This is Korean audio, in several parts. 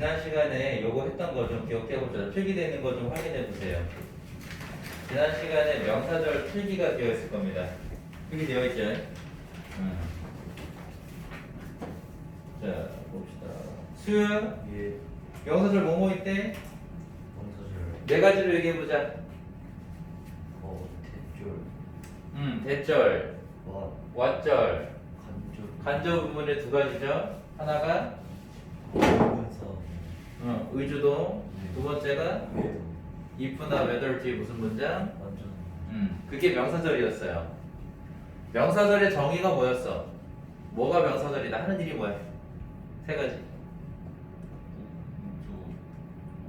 지난 시간에 요거 했던 거 좀 기억해보자. 필기되는 거 좀 확인해보세요. 지난 시간에 명사절 필기가 되어 있을 겁니다. 필기되어 있죠? 음. 자, 봅시다. 수요, 예. 명사절 뭐뭐 있대? 원서절. 네 가지로 얘기해보자. 어, 대절. 음, 대절, 와. 왓절, 간접. 간접 부분의 두 가지죠. 하나가. 어, 의주동, 두 번째가 if나 whether 뒤에 무슨 문장? 음, 그게 명사절이었어요. 명사절의 정의가 뭐였어? 뭐가 명사절이다 하는 일이 뭐야? 세 가지. 주.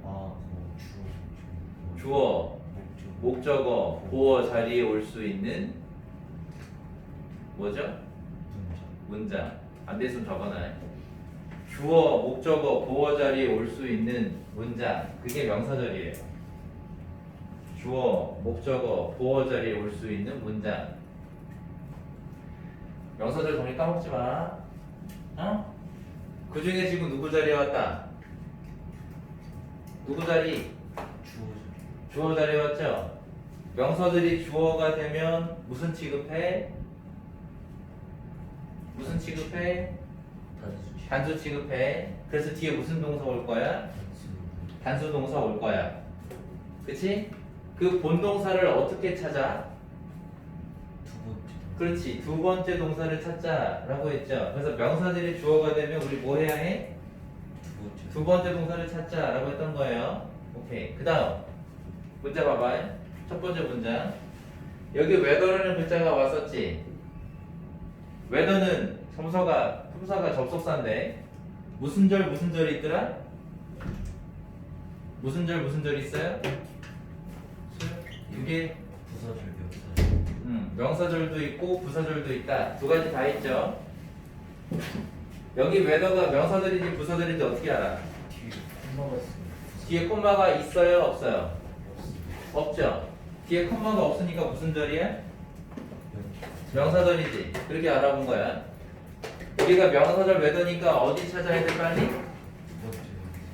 아. 주. 주어, 목적. 목적어, 보어 자리에 올 수 있는 뭐죠? 문장. 안 됐으면 적어놔. 주어, 목적어, 보어 자리에 올 수 있는 문장. 그게 명사절이에요. 주어, 목적어, 보어 자리에 올 수 있는 문장. 명사절 정리 까먹지 마. 어? 그 중에 지금 누구 자리에 왔다? 누구 자리? 주어절. 주어 자리에 왔죠? 명사들이 주어가 되면 무슨 취급해? 무슨 취급해? 단수. 단수 취급해. 그래서 뒤에 무슨 동사 올 거야? 단수. 동사 올 거야. 그치? 그 본동사를 어떻게 찾아? 두 번째. 그렇지. 두 번째 동사를 찾자라고 했죠. 그래서 명사들이 주어가 되면 우리 뭐 해야 해? 두 번째. 두 번째 동사를 찾자라고 했던 거예요. 오케이. 그 다음. 문자 봐봐. 첫 번째 문장. 여기 웨더라는 글자가 왔었지. 웨더는 점서가, 품사가 접속사인데, 무슨 절, 무슨 절이 있더라? 무슨 절, 무슨 절이 있어요? 두 개, 부사절 명사절. 음, 명사절도 있고 부사절도 있다. 두 가지 다 있죠. 여기 웨더가 명사절인지 부사절인지 어떻게 알아? 뒤에 콤마가 있습니다. 뒤에 콤마가 있어요, 없어요? 없죠. 뒤에 콤마가 없으니까 무슨 절이야? 명- 명사절이지. 그렇게 알아본 거야. 우리가 명사절 웨더니까 어디 찾아야 돼 빨리?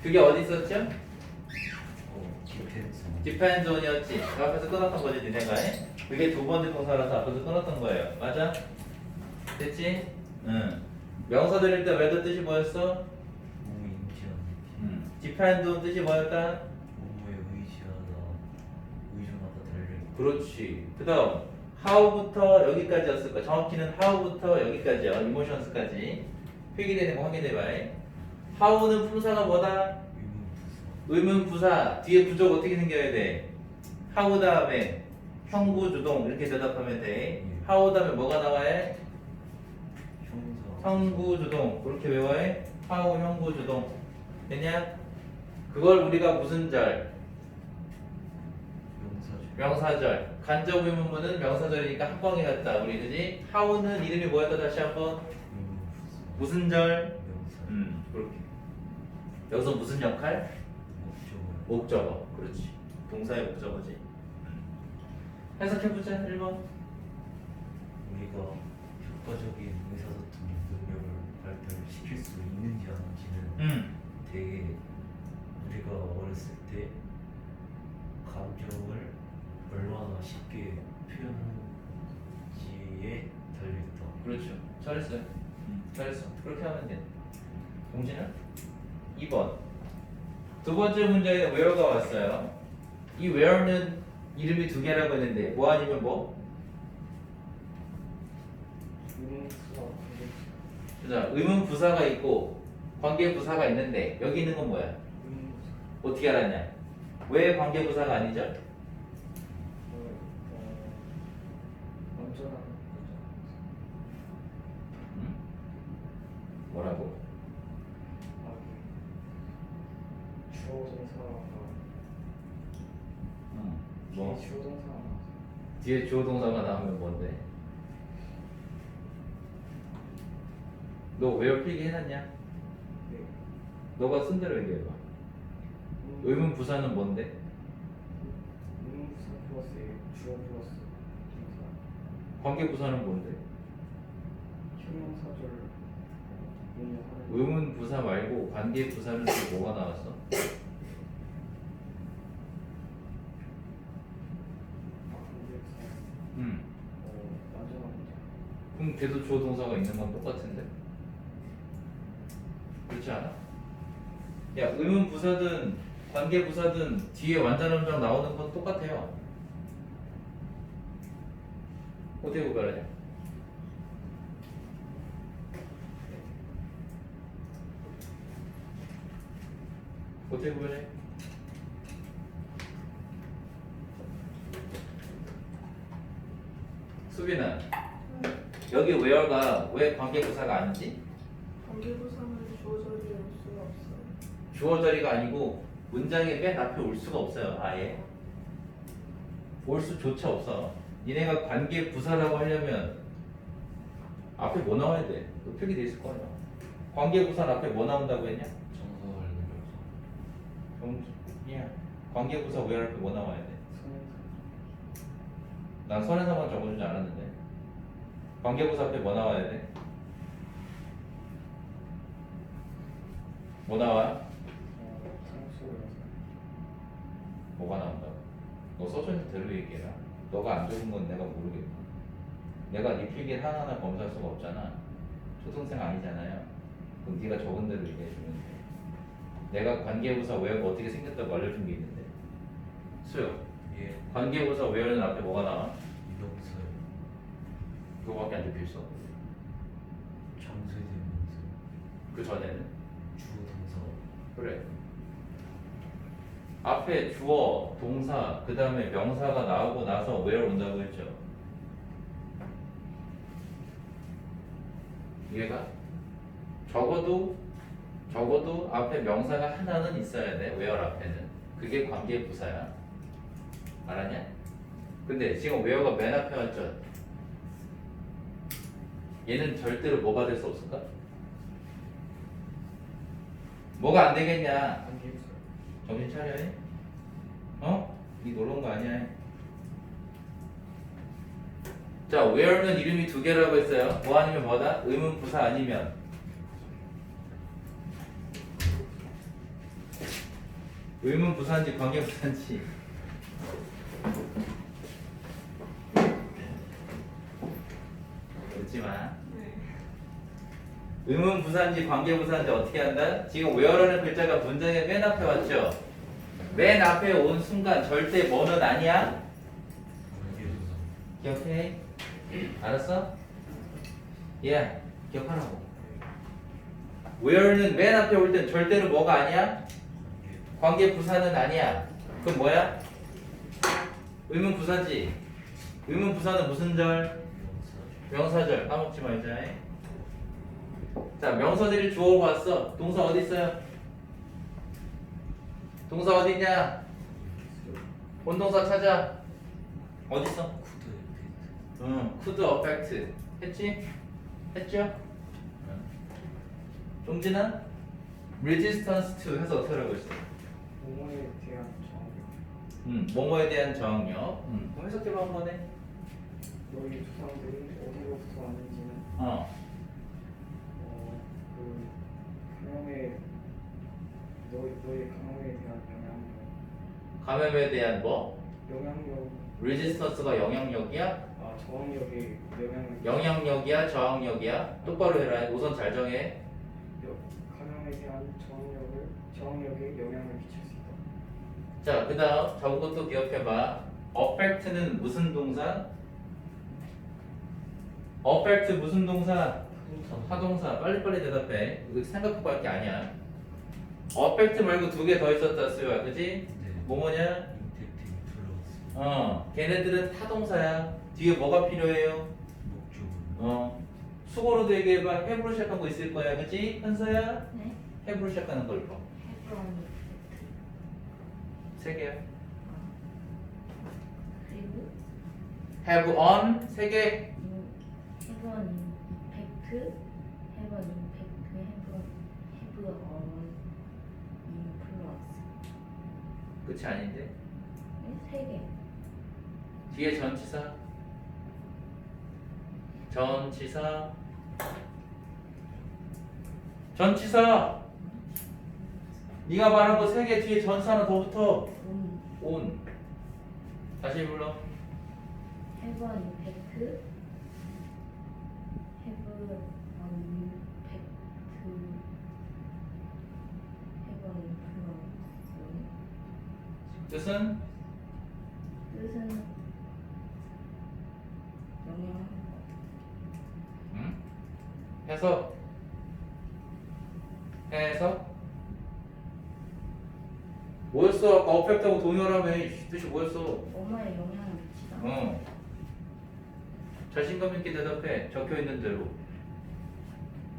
그게 어디 있었죠? 어, 디펜스. 디펜 존이었지. 그 앞에서 끊었던 거지, 니네가. 그게 두 번째 동사라서 앞에서 끊었던 거예요. 맞아? 됐지? 응. 명사절일 때 웨더 뜻이 뭐였어? 음. 디펜드 뜻이 뭐였다? 그렇지. 그 다음 how부터 여기까지였을 거야. 정확히는 how부터 여기까지야. emotions까지. 필기되는 거 확인해봐. how는 품사가 뭐다? 의문 부사. 뒤에 부족 어떻게 생겨야 돼? how 다음에 형부 주동 이렇게 대답하면 돼. how 다음에 뭐가 나와야. 형부 주동 그렇게 외워야 해? how 형부 주동 됐냐? 그걸 우리가 무슨 절? 명사절. 간접 의문문은 명사절이니까 한 방에 갔다 우리 그지? how는 이름이 뭐였다 다시 한번. 무슨 절? 음 그렇게 여기서 무슨 역할? 목적어. 그렇지 동사의 목적어지 음. 해석해보자 1번 우리가 효과적인 의사소통 능력을 발달시킬 수 있는지 아닌지는 음 되게 우리가 어렸을 때 감정을 얼마나 쉽게 표현하는지에 달려있다. 그렇죠 잘했어요 음, 잘했어 그렇게 하면 돼 동진은 2번 두 번째 문제에 where가 왔어요 이 where는 이름이 두 개라고 했는데 뭐 아니면 뭐? 자, 의문 부사가 있고 관계 부사가 있는데 여기 있는 건 뭐야? 어떻게 알았냐? 왜 관계 부사가 아니죠? 뭐 뒤에 주어 동사가 나오면 뭔데? 너왜 필기 해놨냐? 너가 쓴 대로 얘기해봐. 의문 부사는 뭔데? 관계 부사는 뭔데? 형용사절 운용하는 의문 부사 말고 관계 부사는 또 뭐가 나왔어? 음. 어, 완전합니다. 그럼 걔도 주어 동사가 있는 건 똑같은데? 그렇지 않아? 야 의문 부사든 관계 부사든 뒤에 완전 음정 나오는 건 똑같아요. 어떻게 구별하냐? 어떻게 구별해? 수빈아 여기 where가 왜 관계 부사가 아니지? 관계부사는 주어 자리에 올 수가 없어요. 주어 자리가 아니고 문장의 맨 앞에 올 수가 없어요 아예 올 수조차 없어 니네가 관계 부사라고 하려면 앞에 뭐 나와야 돼? 그 표기돼 있을 거 아니야 관계 부사 앞에 뭐 나온다고 했냐? 정서를 늘려서 정야 관계 부사 where 앞에 뭐 나와야 돼? 난 선에서만 적어주지 않았는데 관계 부사 앞에 뭐 나와야 돼? 뭐 나와? 뭐가 나온다고? 너 써준 대로 얘기해라. 너가 안 적은 건 내가 모르겠고. 내가 네 필기 하나하나 검사할 수가 없잖아. 초등생 아니잖아요. 그럼 네가 적은 대로 얘기해주면 돼. 내가 관계부사 외우가 어떻게 생겼다고 알려준 게 있는데. 수요. 예 관계부사 외우는 앞에 뭐가 나와? 이병설 그거밖에 안 적혀있어. 장세대문서 그 전에는. 주동서 그래. 앞에 주어, 동사, 그 다음에 명사가 나오고 나서 where 온다고 했죠. 이해가? 적어도 적어도 앞에 명사가 하나는 있어야 돼. where 앞에는. 그게 관계 부사야. 알았냐? 근데 지금 where가 맨 앞에 왔죠. 얘는 절대로 뭐가 될 수 없을까? 뭐가 안 되겠냐? 정신 차려. 해. 어? 니 놀러 온 거 아니야. 자, where는 이름이 두 개라고 했어요. 뭐 아니면 뭐다? 의문 부사 아니면 의문 부사인지 관계 부사인지. 웃지 마. 네. 의문 부사인지 관계 부사인지 어떻게 한다? 지금 where라는 글자가 문장의 맨 앞에 왔죠. 맨 앞에 온 순간 절대 뭐는 아니야. 기억해? 알았어? 예, 기억하라고. where는 맨 앞에 올 땐 절대로 뭐가 아니야? 관계 부사는 아니야. 그럼 뭐야? 의문 부사지. 의문 부사는 무슨 절? 명사절. 까먹지 말자. 자, 명사들이 주어로 왔어. 동사 어디 있어요? 동사 어디 있냐? 본동사 찾아. 어디 있어? 응, could affect 했지? 했죠? 종진아? resistance to 해서 어떻게 하라고 했어? 모모에 대한 정의. 음, 뭐뭐에 대한 정력. 음, 그럼 해석해봐 한 번에. 너희 조상들이 어디로부터 왔는지는 어, 어, 그 감염의 너희 너희 감염에 대한 영향력 감염에 대한 뭐? 영향력 resistance가 영향력이야? 아 저항력의 영향력 영향력이야? 저항력이야? 똑바로 해라. 우선 잘 정해. 여- 감염에 대한 저항력을 저항력에 영향을 미칠 수 있다. 자, 그 다음 저것도 기억해봐. affect는 무슨 동사? Affect 무슨 동사? 하동사. 빨리빨리 대답해. 이거 생각하고 할 게 아니야. affect 말고 두 개 더 있었다, 수요야. 그지? 네 뭐뭐냐? 어, 걔네들은 타동사야. 뒤에 뭐가 필요해요? 어, 수고로도 얘기해봐. 해부로 시작한 거 있을 거야. 그지? 현서야? 네? 해부로 시작하는 걸 봐. 세 개야. 그리고 have on 세 개. 인- 해브론 임팩트 해브론 임팩트 해브론 해브론 인플루언스 끝이 아닌데. 네? 세 개. 뒤에 전치사 전치사 전치사. 네가 말한 거 세 개 뒤에 전사 하나 더 붙어. 온 온. 다시 불러. 해본 임팩트 뜻은 뜻은 것 응? 해석. 해석. 뭐였어? 아까 어펙트하고 동요라며. 이 뜻이 뭐였어? 엄마의 영향을 미치다 어. 자신감 있게 대답해. 적혀 있는 대로.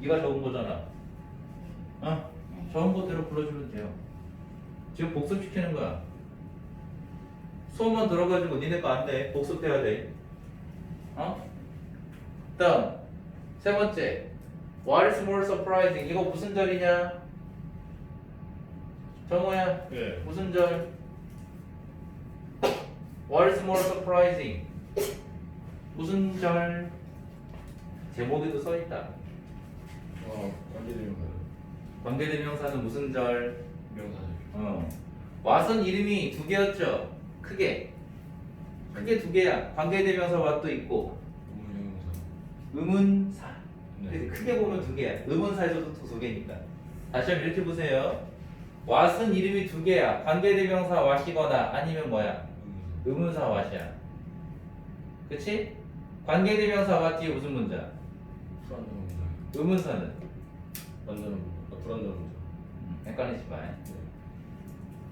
네가 적은 거잖아. 어? 네. 적은 것대로 불러주면 돼요. 지금 복습시키는 거야. 수업만 들어가지고 니네 거 안 돼. 복습해야 돼. 어? 다음 세 번째. What is more surprising? 이거 무슨 절이냐? 정호야. 예. 무슨 절? What is more surprising? 무슨 절? 제목에도 써 있다. 어, 관계대명사는 관계대명사는 무슨 절? 명사죠. 어. 왓은 이름이 두 개였죠. 크게. 크게 두 개야. 관계대명사 왓도 있고 의문형용사. 의문사. 네. 크게 보면 두 개야. 의문사에서도 또 두 개니까. 다시 한번 이렇게 보세요. 왓은 이름이 두 개야. 관계대명사 왓이거나 아니면 뭐야? 의문사. 의문사 왓이야. 그치? 관계대명사 왓 뒤에 무슨 문자? 불안정한 문장. 의문사는? 아, 불안정한 문장. 음, 헷갈리지 마. 네.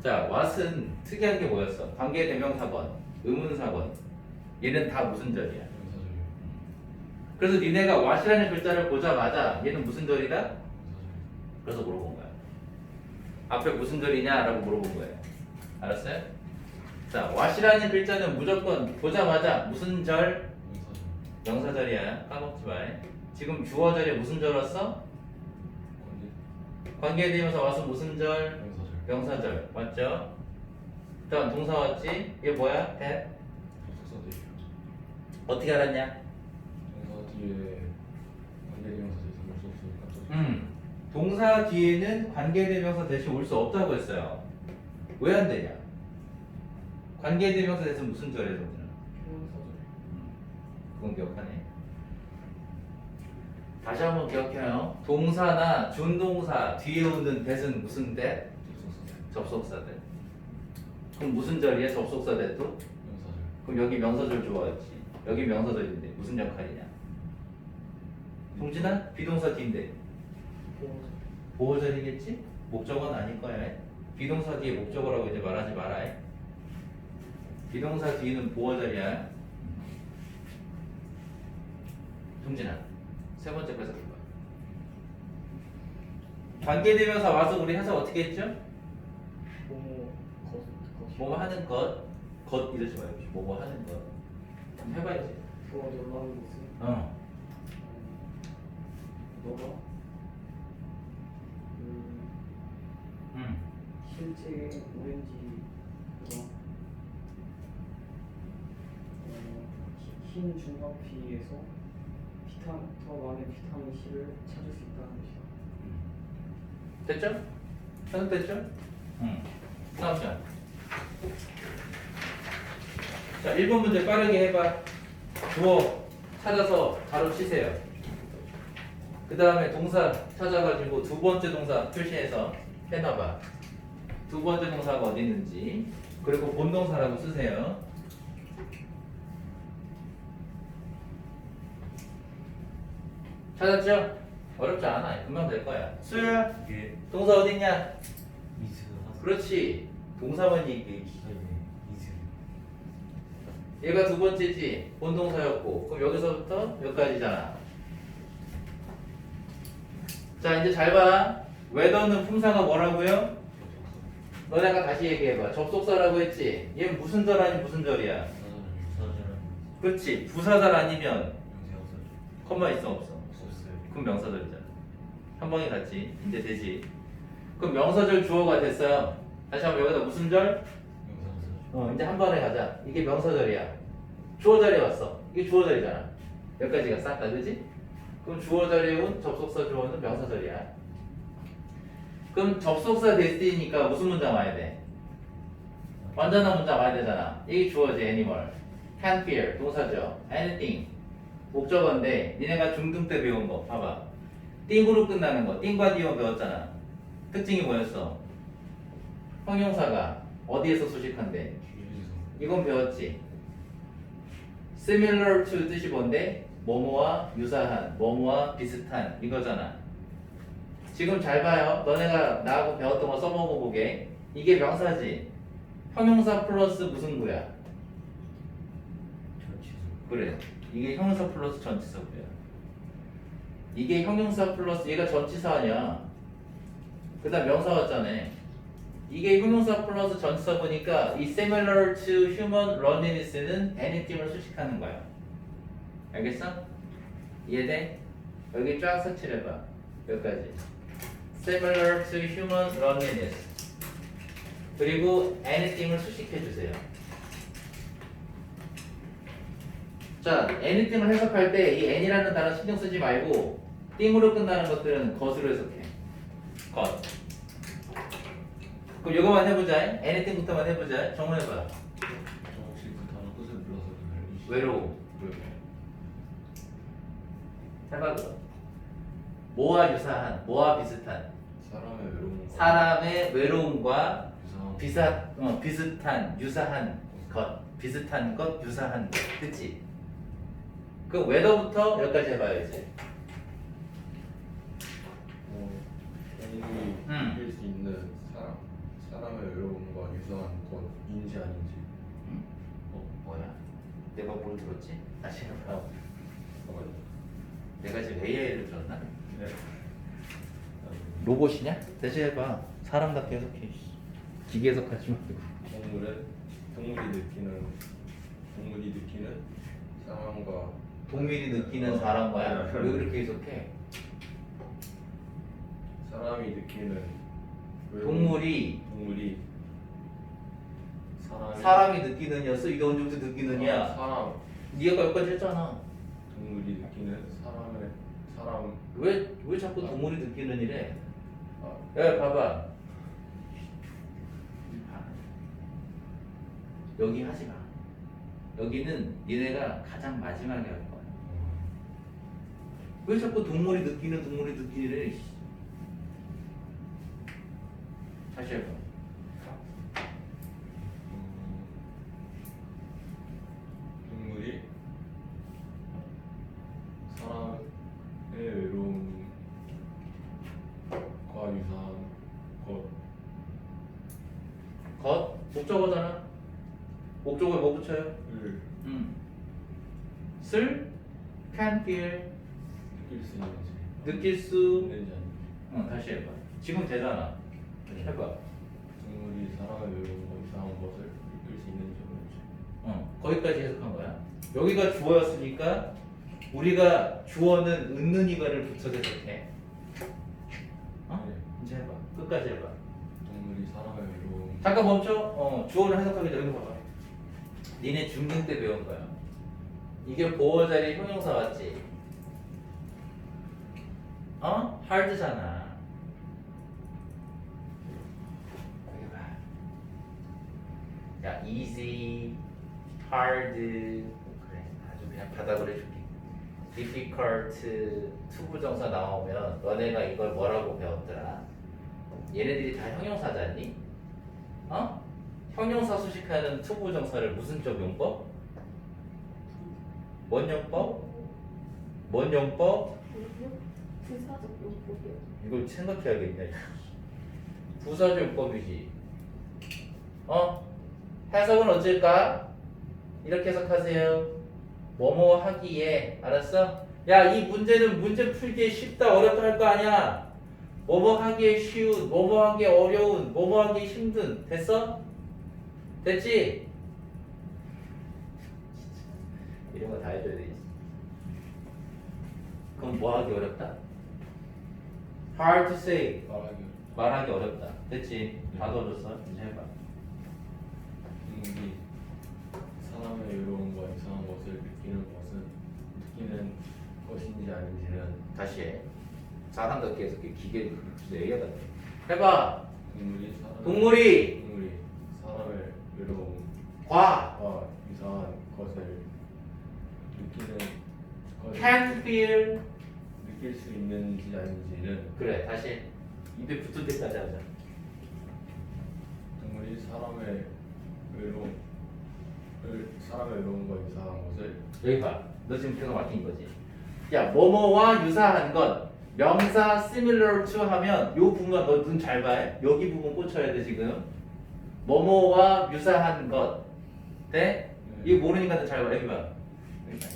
자, 왓은 특이한 게 뭐였어? 관계 대명사건, 의문사건. 얘는 다 무슨 절이야? 그래서 니네가 왓이라는 글자를 보자마자 얘는 무슨 절이다? 그래서 물어본 거야. 앞에 무슨 절이냐라고 물어본 거예요. 알았어요? 자, 왓이라는 글자는 무조건 보자마자 무슨 절? 명사절이야. 까먹지 마. 지금 주어절에 무슨 절 왔어? 관계. 관계대명사 와서 무슨 절? 명사절. 맞죠? 다음 동사 왔지? 얘 뭐야? 대? 대표. 어떻게 알았냐? 명사 뒤에 관계대명사 대신 접속사 깜짝. 음. 동사 뒤에는 관계대명사 대신 올 수 없다고 했어요. 왜 안 되냐? 관계대명사 대신 무슨 절에 동사는? 형용사절. 그건 기억하네. 다시 한번 기억해요. 동사나 준동사 뒤에 오는 대는 무슨 대? 접속사. 접속사들. 그럼 무슨 절이야? 접속사 대도? 명사죠. 그럼 여기 명사절 좋아했지. 여기 명사절인데 무슨 역할이냐? 동진아 비동사 뒤인데 보호절. 보호절이겠지? 목적어는 아닐 거야. 비동사 뒤에 목적어라고 이제 말하지 마라. 비동사 뒤는 보호절이야. 동진아 세 번째 뺏어 볼 거야. 관계대명사 와서 우리 해석 어떻게 했죠? 뭐뭐 것 것. 뭐뭐 하는 것, 것 이러지 말고 뭐뭐 하는 것. 한번 해봐야지. 그거 놀라는 것은 어. 너가 음, 음. 실제 오렌지가 어, 히- 흰 중화피에서 비타 더 많은 비타민 C를 찾을 수 있다는 것이다. 됐죠? 해석됐죠? 응. 다음 장. 자, 1번 문제 빠르게 해봐. 주어 찾아서 바로 치세요. 그 다음에 동사 찾아가지고 두 번째 동사 표시해서 해놔봐. 두 번째 동사가 어디 있는지. 그리고 본동사라고 쓰세요. 찾았죠? 어렵지 않아. 금방 될 거야. 수야. 이게 동사 어딨냐? 이즈 하사. 그렇지. 동사만 얘기해. 얘가 두 번째지. 본동사였고. 그럼 여기서부터 여기까지잖아. 자, 이제 잘 봐. 웨더는 품사가 뭐라고요? 접속사. 너네가 다시 얘기해봐. 접속사라고 했지. 얘 무슨 절 아니 무슨 절이야? 그렇지. 부사절 아니면. 컴마 있어 없어? 그럼 명사절이잖아. 한 방에 갔지. 이제 되지. 그럼 명사절 주어가 됐어요. 다시 한번 여기다 무슨 절? 어, 이제 한 번에 가자. 이게 명사절이야. 주어절에 왔어. 이게 주어절이잖아. 여기까지가 싹 다, 그지? 그럼 주어절에 온 접속사 주어는 명사절이야. 그럼 접속사 됐으니까 무슨 문장 와야 돼? 완전한 문장 와야 되잖아. 이게 주어지 애니멀. can fear 동사죠. anything 목적어인데 니네가 중등 때 배운 거 봐봐. 띵으로 끝나는 거. 띵과 디어 배웠잖아. 특징이 뭐였어? 형용사가 어디에서 수식한대? 이건 배웠지. similar to 뜻이 뭔데? 뭐뭐와 유사한, 뭐뭐와 비슷한 이거잖아. 지금 잘 봐요. 너네가 나하고 배웠던 거 써먹어 보게. 이게 명사지. 형용사 플러스 무슨 구야? 전치사 그래. 이게 형용사 플러스 전치사 구야. 이게 형용사 플러스 얘가 전치사 아니야. 그다음 명사 왔잖아. 이게 형용사 플러스 전치사 보니까 이 similar to human loneliness는 anything을 수식하는 거야. 알겠어? 이해돼? 여기 쫙 색칠해봐. 여기까지. similar to human loneliness. 그리고 anything을 수식해 주세요. 자, anything을 해석할 때 이 any라는 단어 신경 쓰지 말고 띵으로 끝나는 것들은 것으로 해석해. 것. 그럼 이거만 해보자. anything부터만 해보자. 정문해봐. 그 단어 뜻을 몰라서 그냥 외로움. 해봐 그럼. 뭐와 유사한, 뭐와 비슷한. 사람의 외로움과 사람의 외로움과 유사한 비슷, 어, 비슷한, 유사한 것, 비슷한 것, 유사한 것, 그치? 그 웨더부터 여기까지 해봐야지. 어, 애니들이 음. 수 있는 사람, 사람의 외로움과 유사한 것인지 아닌지 어, 뭐야? 내가 뭘 들었지? 다시 해봐. 잠깐만요. 내가 지금 AI를 들었나? 네. 로봇이냐? 다시 해봐. 사람답게 해석해. 기계 해석하지 말고. 동물은 동물이 느끼는 동물이 느끼는 상황과 동물이 느끼는 사람과야. 왜 그렇게 해석해? 사람이 느끼는 외로움, 동물이 동물이 사람이 사람이 느끼느냐서 이게 언제부터 느끼느냐? 아, 사람 네가 여기까지 했잖아. 동물이 느끼는 사람의 사람 왜, 왜 자꾸 동물이 느끼는 일에? 아, 야, 봐봐. 여기 하지 마. 여기는 니네가 가장 마지막에 할 거야. 왜 자꾸 동물이 느끼는 동물이 느끼는 일다 시 해봐. 음, 동물이 사람의 외로움과 유사한 것 것 목적어잖아. 목적어에 뭐 붙여요? 을 음. 쓸 can feel 느낄 수 있는지 느낄 수 아닌지 어, 다시 해봐. 지금 되잖아. 해봐. 동물이 사람의 외로움과 유사한 것을 느낄 수 있는지 모르지 어, 거기까지 해석한 거야. 여기가 주어였으니까 우리가 주어는 은는 이거를 붙여서 해석해. 어? 네. 이제 해봐. 끝까지 해봐. 동물이 사람의 외로움 잠깐 멈춰. 어, 주어를 해석하기 전에 봐봐. 니네 중등 때 배운 거야. 이게 보호 자리 형용사 맞지? 어? hard잖아. 야, easy, hard. 그래, 아주 그냥 바닥으로 해줄게. difficult, 투부정사 나오면 너네가 이걸 뭐라고 배웠더라? 얘네들이 다 형용사잖니? 어? 형용사 수식하는 투부정사를 무슨 쪽 용법? 뭔 용법? 뭔 용법? 부사적 용법이요. 이걸 생각해야겠냐? 부사적 용법이지. 어? 해석은 어쩔까? 이렇게 해석하세요. 뭐뭐 하기에 알았어? 야, 이 문제는 문제 풀기에 쉽다 어렵다 할 거 아니야. 뭐뭐 하기에 쉬운, 뭐뭐 하기에 어려운, 뭐뭐 하기에 힘든. 됐어? 됐지? 이런 거 다 해줘야 돼. 그럼 뭐 하기 어렵다? Hard to say. 말하기 어렵다. 됐지? 다 넣어줬어. 이제 해봐. 동물이 사람의 외로움과 이상한 것을 느끼는 것은 느끼는 것인지 아닌지는 다시 해. 사람답게 해서 기계를 그렇게 얘기하다. 해봐. 동물이 사람 동물이 동물이 사람의 외로움 과 여기 봐. 너 지금 계속 막힌 거지. 야, 뭐뭐와 유사한 것. 명사 similar to 하면 요 부분만 너 눈 잘 봐. 여기 부분 꽂혀야 돼 지금. 뭐뭐와 유사한 것. 돼? 이거 모르니까 너잘 봐. 여기 봐. 여기 봐.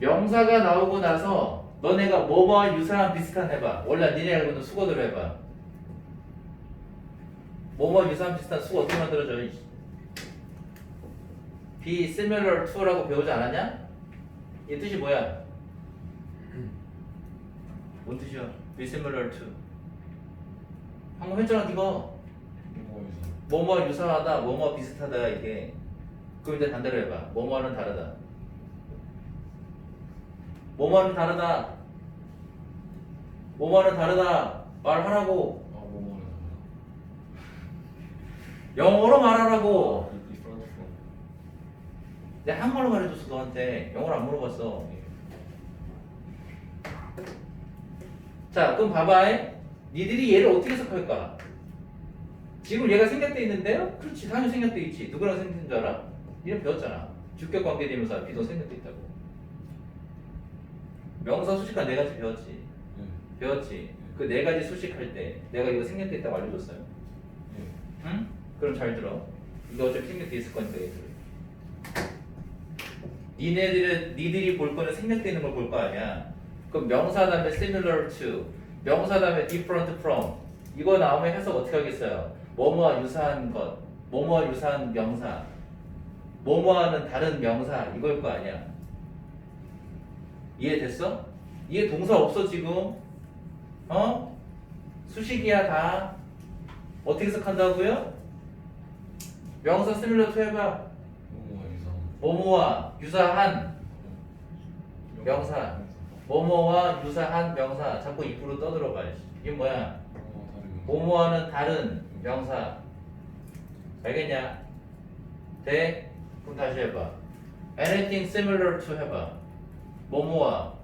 명사가 나오고 나서 너네가 뭐뭐와 유사한 비슷한 해봐. 원래 니네 알고 있는 수거대로 해봐. 뭐뭐와 유사한 비슷한 수거 어떻게 만들어져? 이 be similar to라고 배우지 않았냐? 이 뜻이 뭐야? 뭔 뜻이야? be similar to. 방금 했잖아 이상 뭐뭐 유사하다 뭐뭐 비슷하다 이게. 그럼 이제 반대로 해봐. 뭐뭐는 다르다. 뭐뭐는 다르다. 뭐뭐는 다르다. 말하라고. 아 영어로 말하라고 다르다 different from 내가 한국말로 말해줬어 너한테 영어로 안 물어봤어 자 그럼 봐봐 니들이 얘를 어떻게 해석할까 지금 얘가 생략돼 있는데요? 그렇지 당연히 생략돼 있지 누구랑 생략된 줄 알아? 니는 배웠잖아 주격 관계 대명사 비도 생략돼 있다고 명사 수식한 네 가지 배웠지 네. 배웠지 그 네 가지 수식할 때 내가 이거 생략돼 있다고 알려줬어요 네. 응? 그럼 잘 들어. 이거 어차피 생략돼 있을 거니까 얘들. 니네들은 니들이 볼 거는 생략돼 있는 걸 볼 거 아니야. 그럼 명사 다음에 similar to, 명사 다음에 different from 이거 나오면 해석 어떻게 하겠어요? 뭐뭐와 유사한 것, 뭐뭐와 유사한 명사, 뭐뭐와는 다른 명사 이걸 거 아니야. 이해됐어? 이해 동사 없어 지금? 어? 수식이야 다. 어떻게 해석한다고요? 명사 similar to 해봐. 뭐뭐와 유사한 명사. 뭐뭐와 유사한 명사. 자꾸 입으로 떠들어봐. 이게 뭐야? 뭐뭐와는 다른 명사. 알겠냐? 돼? 그럼 다시 해봐. Anything similar to 해봐. 뭐뭐와